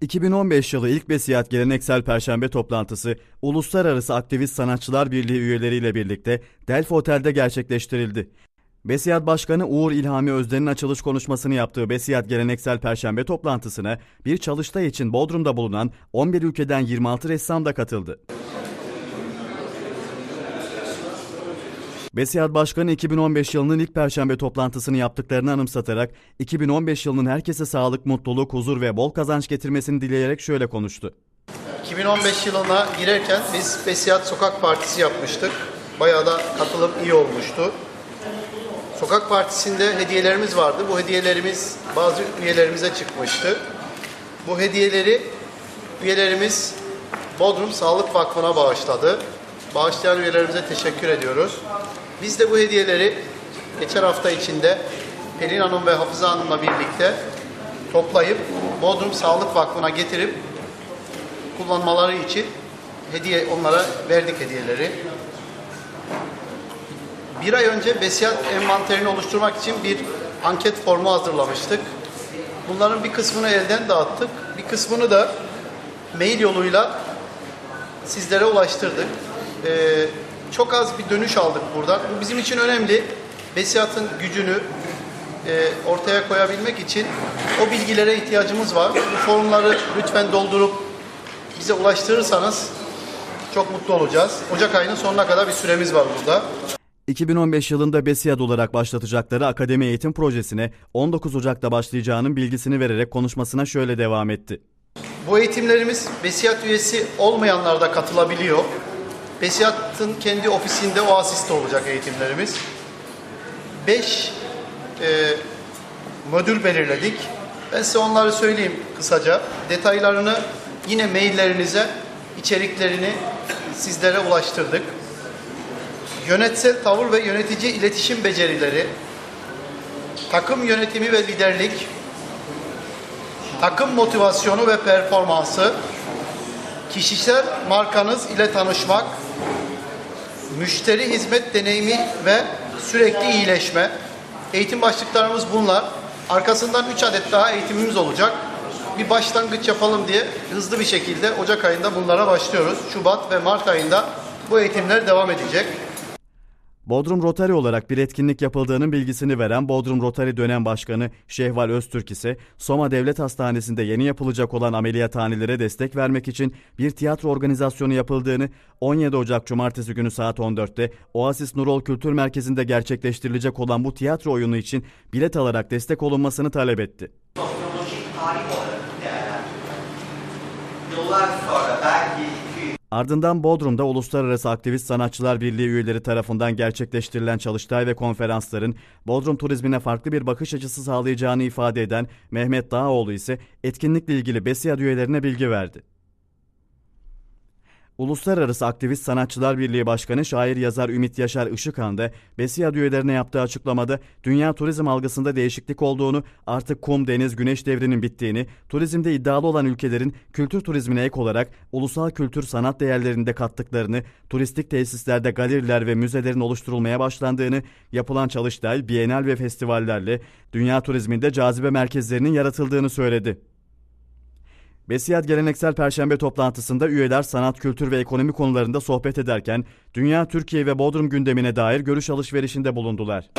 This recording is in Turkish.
2015 yılı ilk Besiyat Geleneksel Perşembe toplantısı Uluslararası Aktivist Sanatçılar Birliği üyeleriyle birlikte Delphi Otel'de gerçekleştirildi. Besiyat Başkanı Uğur İlhami Özden'in açılış konuşmasını yaptığı Besiyat Geleneksel Perşembe toplantısına bir çalıştay için Bodrum'da bulunan 11 ülkeden 26 ressam da katıldı. Besiyat Başkanı 2015 yılının ilk perşembe toplantısını yaptıklarını anımsatarak 2015 yılının herkese sağlık, mutluluk, huzur ve bol kazanç getirmesini dileyerek şöyle konuştu. 2015 yılına girerken biz Besiyat Sokak Partisi yapmıştık. Bayağı da katılım iyi olmuştu. Sokak Partisi'nde hediyelerimiz vardı. Bu hediyelerimiz bazı üyelerimize çıkmıştı. Bu hediyeleri üyelerimiz Bodrum Sağlık Vakfı'na bağışladı. Bağışlayan üyelerimize teşekkür ediyoruz. Biz de bu hediyeleri geçen hafta içinde Pelin Hanım ve Hafize Hanım'la birlikte toplayıp Bodrum Sağlık Vakfı'na getirip kullanmaları için hediye onlara verdik hediyeleri. Bir ay önce Besiyat envanterini oluşturmak için bir anket formu hazırlamıştık. Bunların bir kısmını elden dağıttık. Bir kısmını da mail yoluyla sizlere ulaştırdık. Ee, çok az bir dönüş aldık buradan. Bu bizim için önemli. Besiyat'ın gücünü e, ortaya koyabilmek için o bilgilere ihtiyacımız var. Bu formları lütfen doldurup bize ulaştırırsanız çok mutlu olacağız. Ocak ayının sonuna kadar bir süremiz var burada. 2015 yılında Besiyat olarak başlatacakları akademi eğitim projesine 19 Ocak'ta başlayacağının bilgisini vererek konuşmasına şöyle devam etti. Bu eğitimlerimiz Besiyat üyesi olmayanlar da katılabiliyor. Besiyat'ın kendi ofisinde o asiste olacak eğitimlerimiz. 5 modül belirledik. Ben size onları söyleyeyim kısaca. Detaylarını yine maillerinize, içeriklerini sizlere ulaştırdık. Yönetsel tavır ve yönetici iletişim becerileri, takım yönetimi ve liderlik, takım motivasyonu ve performansı, kişisel markanız ile tanışmak, müşteri hizmet deneyimi ve sürekli iyileşme. Eğitim başlıklarımız bunlar. Arkasından 3 adet daha eğitimimiz olacak. Bir başlangıç yapalım diye hızlı bir şekilde Ocak ayında bunlara başlıyoruz. Şubat ve Mart ayında bu eğitimler devam edecek. Bodrum Rotary olarak bir etkinlik yapıldığının bilgisini veren Bodrum Rotary dönem başkanı Şehval Öztürk ise Soma Devlet Hastanesi'nde yeni yapılacak olan ameliyathanelere destek vermek için bir tiyatro organizasyonu yapıldığını 17 Ocak Cumartesi günü saat 14'te Oasis Nurol Kültür Merkezi'nde gerçekleştirilecek olan bu tiyatro oyunu için bilet alarak destek olunmasını talep etti. Yıllar sonra 200 Ardından Bodrum'da Uluslararası Aktivist Sanatçılar Birliği üyeleri tarafından gerçekleştirilen çalıştay ve konferansların Bodrum turizmine farklı bir bakış açısı sağlayacağını ifade eden Mehmet Dağoğlu ise etkinlikle ilgili BESİAD üyelerine bilgi verdi. Uluslararası Aktivist Sanatçılar Birliği Başkanı şair yazar Ümit Yaşar Işıkhan da BESİAD üyelerine yaptığı açıklamada dünya turizm algısında değişiklik olduğunu, artık kum, deniz, güneş devrinin bittiğini, turizmde iddialı olan ülkelerin kültür turizmine ek olarak ulusal kültür sanat değerlerinde kattıklarını, turistik tesislerde galeriler ve müzelerin oluşturulmaya başlandığını, yapılan çalıştay, bienal ve festivallerle dünya turizminde cazibe merkezlerinin yaratıldığını söyledi. Besiyad Geleneksel Perşembe toplantısında üyeler sanat, kültür ve ekonomi konularında sohbet ederken dünya, Türkiye ve Bodrum gündemine dair görüş alışverişinde bulundular.